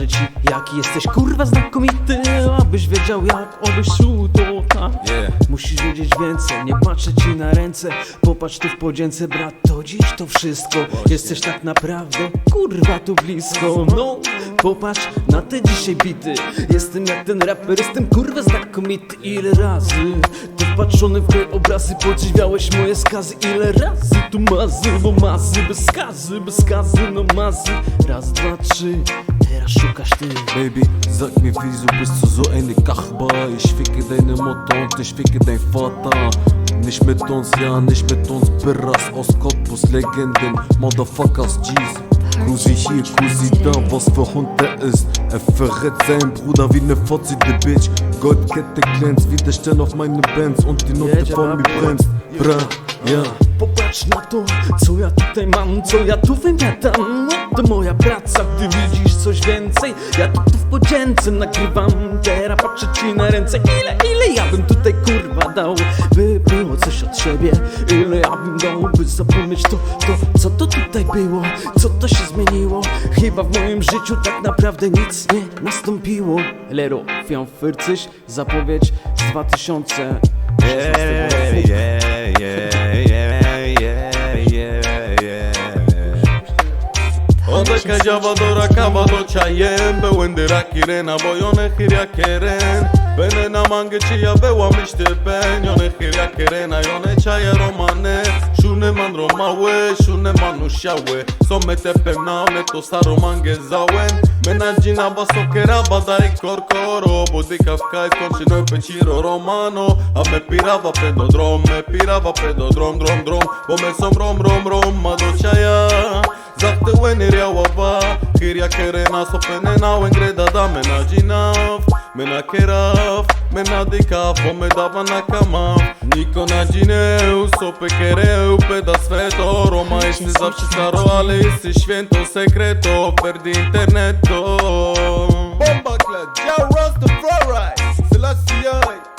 Pokażę ci jaki jesteś kurwa znakomity Abyś wiedział jak obyś to tak. Yeah. Musisz wiedzieć więcej, nie patrzę ci na ręce. Popatrz tu w podzięce, brat, to dziś to wszystko. Jesteś tak naprawdę, kurwa tu blisko. No, popatrz na te dzisiaj bity. Jestem jak ten raper, jestem kurwa znakomity. Ile razy ty wpatrzony w te obrazy Podziwiałeś moje skazy Ile razy tu mazy, bo mazy Bez skazy, bez skazy, no mazy Raz, dwa, trzy, teraz szukasz ty Baby, sag mir, wieso bist du so eine Kachba? Ich ficke deine Mutter und ich ficke dein Vater. Nicht mit uns, ja, nicht mit uns, Birras aus Cottbus, Legenden, Motherfuckers, G's. Kusi hier, Kusi da, was für Hund der ist. Er verrät seinen Bruder wie ne Fotzi, die Bitch. Goldkette glänzt, wie der Stern auf meine Bands und die Note Jedzie, von mir bremst. Bra, ja. Popatrz na to, co ja tutaj mam, co ja tu wymiatam No to moja praca, gdy widzisz coś więcej. Ja tu, tu w podzięce nagrywam, teraz patrzę ci na ręce. Ile, ile ja bym tutaj kurwa dał, by siebie. Ile ja bym dał, by zapomnieć to, to, co to tutaj było? Co to się zmieniło, chyba w moim życiu tak naprawdę nic nie nastąpiło. Lero, 44, zapowiedź z 2000 Yeah, yeah, yeah, yeah, yeah, yeah. Odek callaba dora kaba do çayem Be wendira kirena boyone hirya keren mangecia beła myście penione Chyba kerena jone czaje romane. Szune man romały, szune man usiały So me te penale to staro mange załem Menadzina basokera badaj korkoro Budyka w kaj skończy no peciro romano. A me pirava pedodrom, me pirava pedodrom drom drom. Bo me som rom rom rom ma do czaja Zachtyłe nie riała ba Kyria kerena so penena, węgreda da menadzina Mena keraf, mena de cafo, me dava na cama. Niko na džineu, so pekereu, peda sveto Roma ești nezapši staro, ale isti švento sekreto Perdi interneto Bomba klad, ja Rastafari, Selassie.